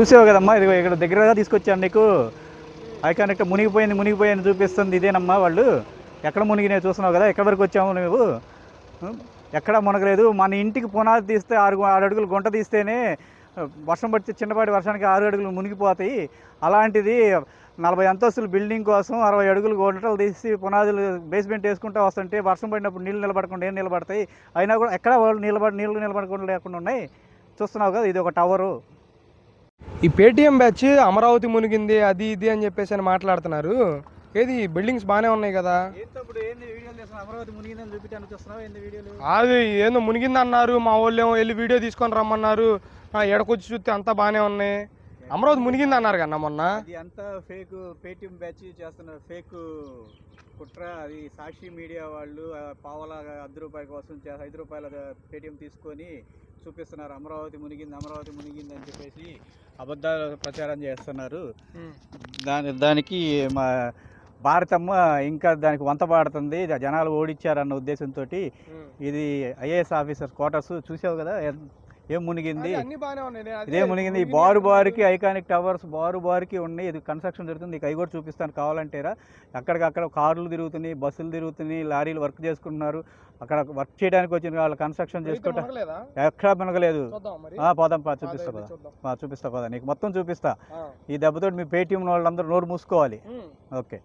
చూసావు కదమ్మా? ఇది ఇక్కడ దగ్గరగా తీసుకొచ్చాను నీకు. ఐకానిక్ మునిగిపోయింది మునిగిపోయింది చూపిస్తుంది ఇదేనమ్మా వాళ్ళు. ఎక్కడ మునిగినాయి చూస్తున్నావు కదా? ఎక్కడి వరకు వచ్చాము నువ్వు? ఎక్కడ మునగలేదు? మన ఇంటికి పునాది తీస్తే ఆరు ఆరు అడుగులు గుంట తీస్తేనే వర్షం పడితే చిన్నపాటి వర్షానికి ఆరు అడుగులు మునిగిపోతాయి. అలాంటిది నలభై అంతస్తుల బిల్డింగ్ కోసం అరవై అడుగులు గుంటలు తీసి పునాదులు బేస్మెంట్ వేసుకుంటూ వస్తుంటే వర్షం పడినప్పుడు నీళ్ళు నిలబడకుండా ఏం నిలబడతాయి? అయినా కూడా ఎక్కడ వాళ్ళు నిలబడి నీళ్ళు నిలబడకుండా లేకుండా ఉన్నాయి? చూస్తున్నావు కదా ఇది ఒక టవరు ఈ పేటిఎం బ్యాచ్ అమరావతి మునిగింది అది ఇది అని చెప్పేసి అని మాట్లాడుతున్నారు. ఏది బిల్డింగ్స్ బాగానే ఉన్నాయి కదా? అది ఏందో మునిగింది అన్నారు మా వాళ్ళు ఏమో వెళ్ళి వీడియో తీసుకొని రమ్మన్నారు. ఎడకొచ్చి చూస్తే అంతా బాగానే ఉన్నాయి. అమరావతి మునిగింది అన్నారు కన్నా మొన్న. అది అంతా ఫేక్ పేటిఎం బ్యాచ్ చేస్తున్న ఫేక్ కుట్ర అది సాక్షి మీడియా వాళ్ళు పావలా అర్ధ రూపాయల కోసం ఐదు రూపాయల పేటిఎం తీసుకొని చూపిస్తున్నారు. అమరావతి మునిగింది అమరావతి మునిగింది అని చెప్పేసి అబద్ధాలు ప్రచారం చేస్తున్నారు. దాని దానికి మా భారతమ్మ ఇంకా దానికి వంత పాడుతుంది. జనాలు ఓడిచ్చారన్న ఉద్దేశంతో ఇది ఐఏఎస్ ఆఫీసర్ క్వార్టర్స్ చూసావు కదా? ఏం మునిగింది? ఇదే మునిగింది? ఈ బారు. బారుకి ఐకానిక్ టవర్స్ బారు బారుకి ఉన్నాయి. ఇది కన్స్ట్రక్షన్ జరుగుతుంది. ఇక అవి కూడా చూపిస్తాను. కావాలంటేరా. అక్కడికక్కడ కార్లు తిరుగుతున్నాయి బస్సులు తిరుగుతున్నాయి లారీలు వర్క్ చేసుకుంటున్నారు. అక్కడ వర్క్ చేయడానికి వచ్చిన వాళ్ళు కన్స్ట్రక్షన్ చేసుకుంటా? ఎక్కడా మునగలేదు. పోదాం పా చూపిస్తా పద. చూపిస్తా పద. నీకు మొత్తం చూపిస్తా. ఈ దెబ్బతో మీ పేటీఎం వాళ్ళందరూ నోరు మూసుకోవాలి. ఓకే.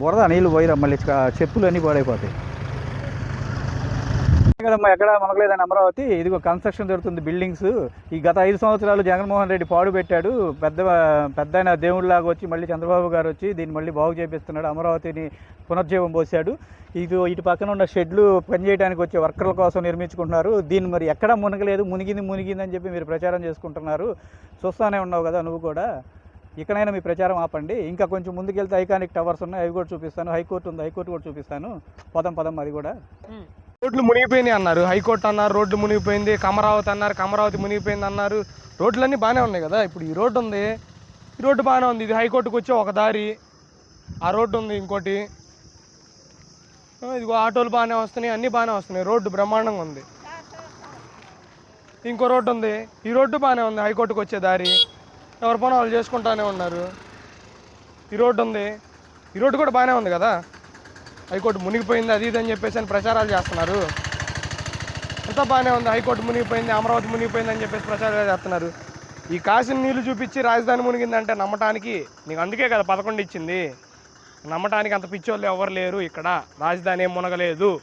బురద నీళ్ళు పోయిరా మళ్ళీ చెప్పులు అన్నీ పాడైపోతాయి. కదమ్మా ఎక్కడ మనకలేదని అమరావతి. ఇదిగో కన్స్ట్రక్షన్ జరుగుతుంది బిల్డింగ్స్. ఈ గత ఐదు సంవత్సరాలు జగన్మోహన్ రెడ్డి పాడు పెట్టాడు. పెద్ద పెద్ద ఆయన వచ్చి మళ్ళీ చంద్రబాబు గారు వచ్చి దీన్ని మళ్ళీ బాగు చేపిస్తున్నాడు. అమరావతిని పునర్జీవం పోసాడు ఇది ఇటు పక్కన ఉన్న షెడ్లు పనిచేయడానికి వచ్చే వర్కర్ల కోసం నిర్మించుకుంటున్నారు. దీన్ని మరి ఎక్కడ మునగలేదు. మునిగింది మునిగింది అని చెప్పి మీరు ప్రచారం చేసుకుంటున్నారు. చూస్తానే ఉన్నావు కదా నువ్వు కూడా. ఇకనైనా మీ ప్రచారం ఆపండి. ఇంకా కొంచెం ముందుకెళ్తే ఐకానిక్ టవర్స్ ఉన్నాయి. అవి కూడా చూపిస్తాను. హైకోర్టు ఉంది. హైకోర్టు కూడా చూపిస్తాను. పదం పదం అది కూడా. రోడ్లు మునిగిపోయినాయి అన్నారు. హైకోర్టు అన్నారు రోడ్డు మునిగిపోయింది. కమరావతి అన్నారు కమరావతి మునిగిపోయింది అన్నారు. రోడ్లన్నీ బాగానే ఉన్నాయి కదా. ఇప్పుడు ఈ రోడ్డు ఉంది. ఈ రోడ్డు బాగానే ఉంది. ఇది హైకోర్టుకు వచ్చే ఒక దారి. ఆ రోడ్డు ఉంది ఇంకోటి. ఇదిగో ఆటోలు బాగానే వస్తున్నాయి. అన్నీ బాగానే వస్తున్నాయి. రోడ్డు బ్రహ్మాండంగా ఉంది. ఇంకో రోడ్డు ఉంది. ఈ రోడ్డు బాగానే ఉంది. హైకోర్టుకు వచ్చే దారి. ఎవరి పని వాళ్ళు చేసుకుంటానే ఉన్నారు. ఈ రోడ్డు ఉంది. ఈ రోడ్డు కూడా బాగానే ఉంది కదా? హైకోర్టు మునిగిపోయింది అది ఇది అని చెప్పేసి అని ప్రచారాలు చేస్తున్నారు. అంతా బాగానే ఉంది. హైకోర్టు మునిగిపోయింది అమరావతి మునిగిపోయింది అని చెప్పేసి ప్రచారాలు చేస్తున్నారు. ఈ కాసిన నీళ్ళు చూపించి రాజధాని మునిగిందంటే నమ్మటానికి నీకు అందుకే కదా పదకొండు ఇచ్చింది. నమ్మటానికి అంత పిచ్చోళ్ళు ఎవరు లేరు ఇక్కడ. రాజధాని ఏం మునగలేదు.